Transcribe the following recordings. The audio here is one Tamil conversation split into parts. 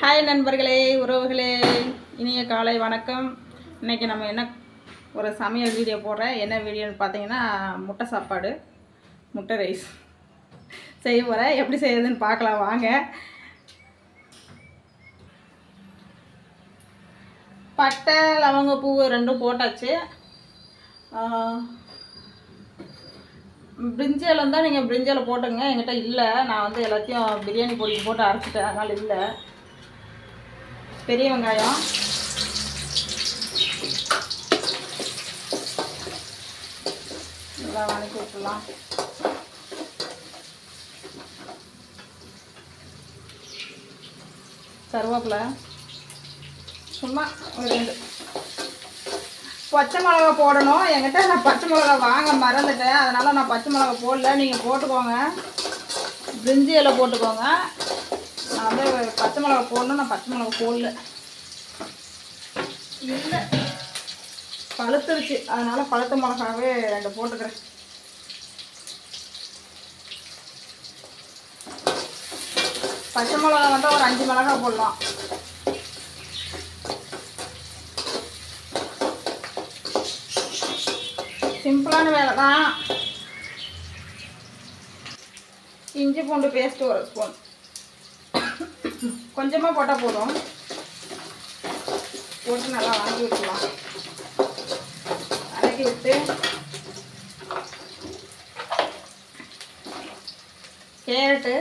ஹாய் நண்பர்களே உறவுகளே. இனிய காலை வணக்கம். இன்னைக்கு நம்ம என்ன ஒரு சமையல் வீடியோ போடுறேன் என்ன வீடியோன்னு பார்த்தீங்கன்னா முட்டை சாப்பாடு முட்டை ரைஸ் செய்ய போகிறேன் எப்படி செய்யறதுன்னு பார்க்கலாம் வாங்க. பட்டை லவங்கப்பூ ரெண்டும் போட்டாச்சு. பிரிஞ்சால் இருந்தால் நீங்கள் பிரிஞ்சால் போட்டுங்க என்கிட்ட இல்லை. நான் வந்து எல்லாத்தையும் பிரியாணி பொடி போட்டு அரைச்சிட்டேன். அதனால் இல்லை. பெரிய வெங்காயம். நல்லா வணக்கி விட்டுலாம் கருவேப்பிலை. சும்மா ஒரு ரெண்டு. பச்சை மிளகா போடணும். என்கிட்ட நான் பச்சை மிளகா வாங்க மறந்துட்டேன். அதனால் நான் பச்சை மிளகா போடல. நீங்கள் போட்டுக்கோங்க. பிரிஞ்சி இலை போட்டுக்கோங்க. நான் வந்து பச்சை மிளகா போடணும் நான் பச்சை மிளகா போடல. இல்லை. பழுத்துருச்சு. அதனால் பழுத்த மிளகாவே ரெண்டு போட்டுக்கிறேன். பச்சை மிளகா வந்து ஒரு அஞ்சு மிளகா போடலாம். சிம்பிளான வேலை தான். இஞ்சி பூண்டு பேஸ்ட் ஒரு ஸ்பூன். கொஞ்சமாக போட்டால் போதும். போட்டு நல்லா வதக்கி விட்டுலாம் வதக்கி விட்டு. கேரட்டு.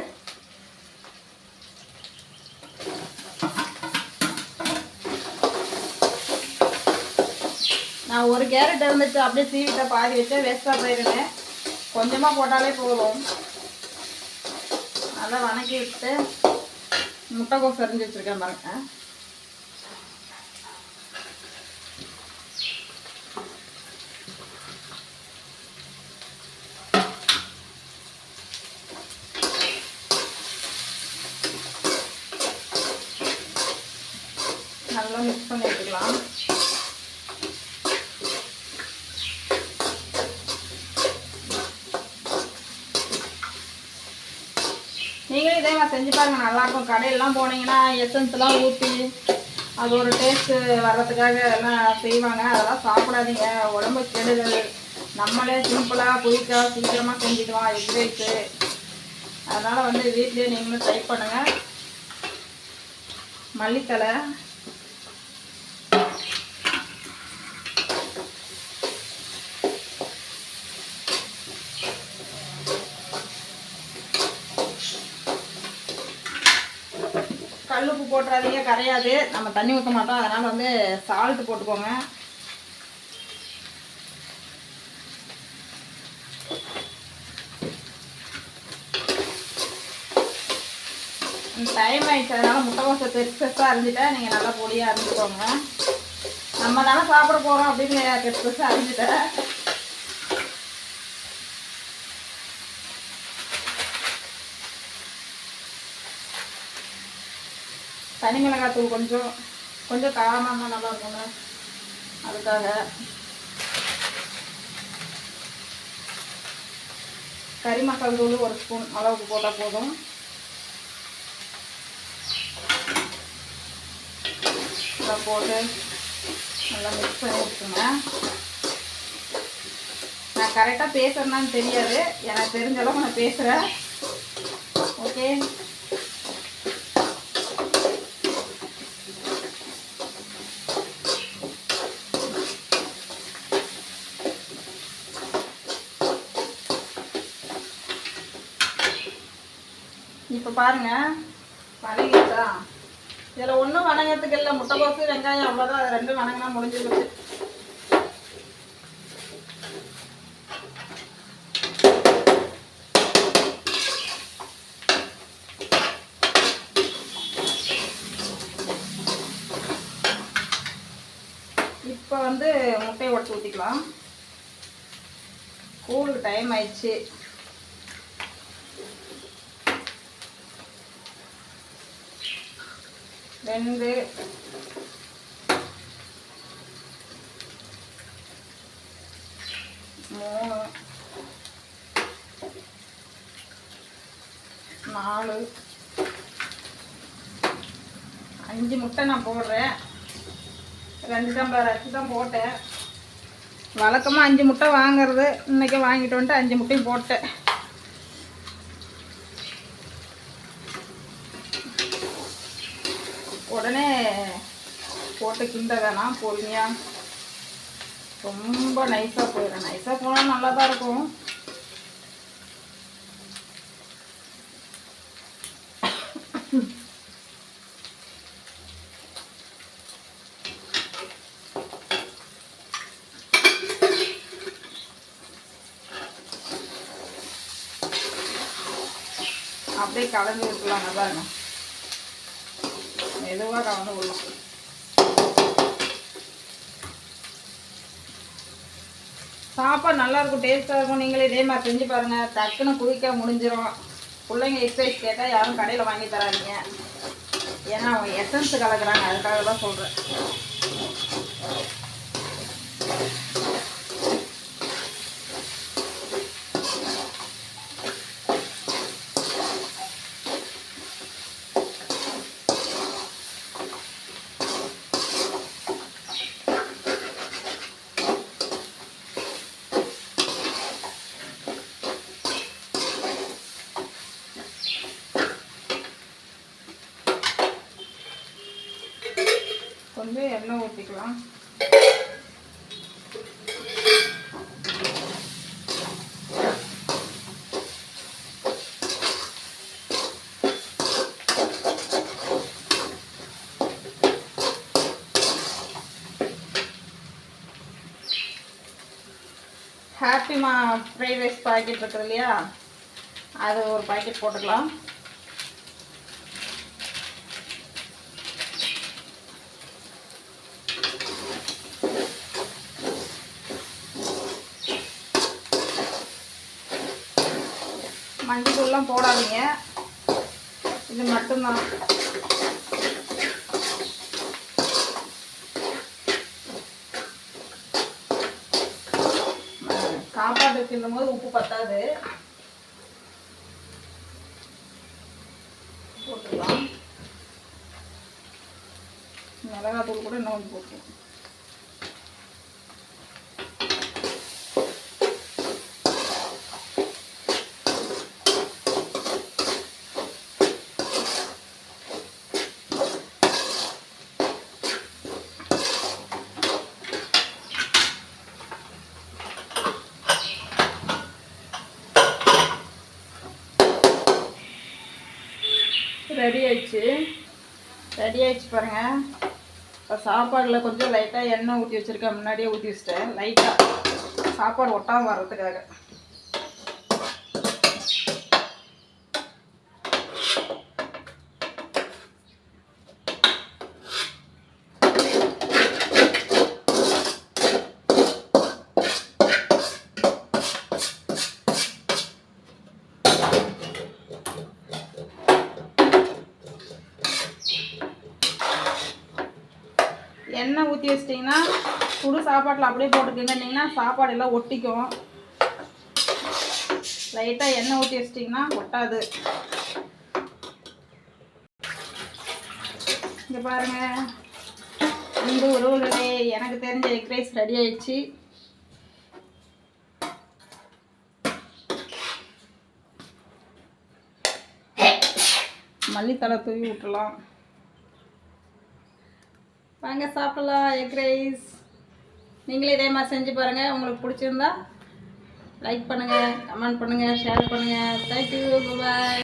நான் ஒரு கேரட் இருந்துச்சு அப்படியே சீவிட்ட பாதி வச்சேன் வேஸ்ட்டாக போயிருந்தேன் கொஞ்சமாக போட்டாலே போதும். நல்லா வணக்கி விட்டு. முட்டைகோஸ் அரிஞ்சு வச்சுருக்கேன் பாருங்க. நல்லா மிக்ஸ் பண்ணி எடுத்துக்கலாம். நீங்களும் செஞ்சு பாருங்கள் நல்லாயிருக்கும் கடையெல்லாம் போனீங்கன்னா எசன்ஸ்லாம் ஊற்றி அது ஒரு டேஸ்ட்டு வர்றதுக்காக எல்லாம் செய்வாங்க. அதெல்லாம் சாப்பிடாதீங்க. உடம்பு கெடுதல் நம்மளே சிம்பிளாக குயிக்காக சீக்கிரமாக செஞ்சுக்கலாம். எக் ரைஸு அதனால் வந்து வீட்லேயே நீங்களும் ட்ரை பண்ணுங்கள் மல்லித்தலை கல்லுப்பு போட்டுறாதீங்க கரையாது. நம்ம தண்ணி ஊற்ற மாட்டோம். அதனால் வந்து சால்ட் போட்டுக்கோங்க. டைம் ஆயிடுச்சு. அதனால முட்டைக்கோசை பெருசு பெருசாக அரிஞ்சிட்டேன் நீங்கள் நல்லா பொடியாக அரிஞ்சுக்கோங்க. நம்ம தானே சாப்பிட போகிறோம் அப்படின்னு பெருசு பெருசாக அரிஞ்சிட்டேன் தனி மிளகாத்தூள் கொஞ்சம் கொஞ்சம் காரமாக இருந்தால் நல்லா இருக்கும்ல. அதுக்காக கறி மசால் தூள் ஒரு ஸ்பூன் அளவுக்கு போட்டால் போதும். இதை போட்டு நல்லா மிக்ஸ் பண்ணி விட்டுருங்க நான் கரெக்டாக பேசுகிறேன்னு தெரியாது. எனக்கு தெரிஞ்சளவுக்கு நான் பேசுகிறேன் ஓகே இப்போ பாருங்க. வணங்கிடுச்சா இதில் ஒன்றும் வணங்கிறதுக்கு இல்லை. முட்டைக்கோசு வெங்காயம் அவ்வளோதான் அது ரெண்டும் வணங்கினா முடிஞ்சு போச்சு. இப்போ வந்து முட்டையை உடச்சி ஊற்றிக்கலாம் கூழ் டைம் ஆயிடுச்சு. ரெண்டு. மூணு. நாலு. அஞ்சு முட்டை நான் போடுறேன். ரெண்டு டம்ளர் அரிசி தான் போட்டேன். வழக்கமாக அஞ்சு முட்டை வாங்குறது. இன்னைக்கு வாங்கிட்டு வந்துட்டு அஞ்சு முட்டையும் போட்டேன். போட்டு கிண்ட வேணாம் பொறுமையாக ரொம்ப நைஸாக போயிடும். நைஸாக போனால் நல்லா தான் இருக்கும். அப்படியே கலந்து விட்டுலாம் நல்லா இருக்கும். மெதுவாக கலந்து விடலாம் சாப்பாடு நல்லா இருக்கும் டேஸ்ட்டாக இருக்கும். நீங்களே இதே மாதிரி செஞ்சு பாருங்கள் டக்குன்னு குயிக்காக முடிஞ்சிடும் பிள்ளைங்க எக்ஸசைஸ் கேட்டால் யாரும் கடையில் வாங்கி தராதீங்க. ஏன்னா அவங்க எசன்ஸ் கலக்குறாங்க. அதுக்காக தான் சொல்கிறேன் கொஞ்சம் எண்ணெய் ஊற்றிக்கலாம் ஹாப்பிமா ஃப்ரைட் ரைஸ் பாக்கெட் இருக்குது இல்லையா அது ஒரு பாக்கெட் போட்டுக்கலாம். மஞ்சள்லாம் போடாதீங்க. இது மட்டும்தான். சாப்பாடு கிண்டும் போது உப்பு பத்தாது. போட்டுக்கலாம். மிளகாத்தூள் கூட இன்னும் போட்டுக்கலாம் ரெடி ஆயிடுச்சு பாருங்க. இப்போ சாப்பாடில் கொஞ்சம் லைட்டாக எண்ணெய் ஊற்றி வச்சுருக்கேன். முன்னாடியே ஊற்றி வச்சிட்டேன். லைட்டாக சாப்பாடு ஒட்டாமல் வர்றதுக்காக எண்ணெய் ஊற்றி வச்சிட்டிங்கன்னா சுடு சாப்பாட்டில் அப்படியே போட்டு இல்லைங்கன்னா சாப்பாடு எல்லாம் ஒட்டிக்கும். லைட்டாக எண்ணெய் ஊற்றி வச்சிட்டிங்கன்னா ஒட்டாது. இங்கே பாருங்க. இந்த உறவுகளே எனக்கு தெரிஞ்ச எக் ரைஸ் ரெடி ஆயிடுச்சு. மல்லித்தலை தூவி விட்டுலாம் வாங்க சாப்பிடலாம் எக் ரைஸ் நீங்களும் இதே மாதிரி செஞ்சு பாருங்கள் உங்களுக்கு பிடிச்சிருந்தா லைக் பண்ணுங்கள் கமெண்ட் பண்ணுங்கள் ஷேர் பண்ணுங்கள் தேங்க்யூ பாய்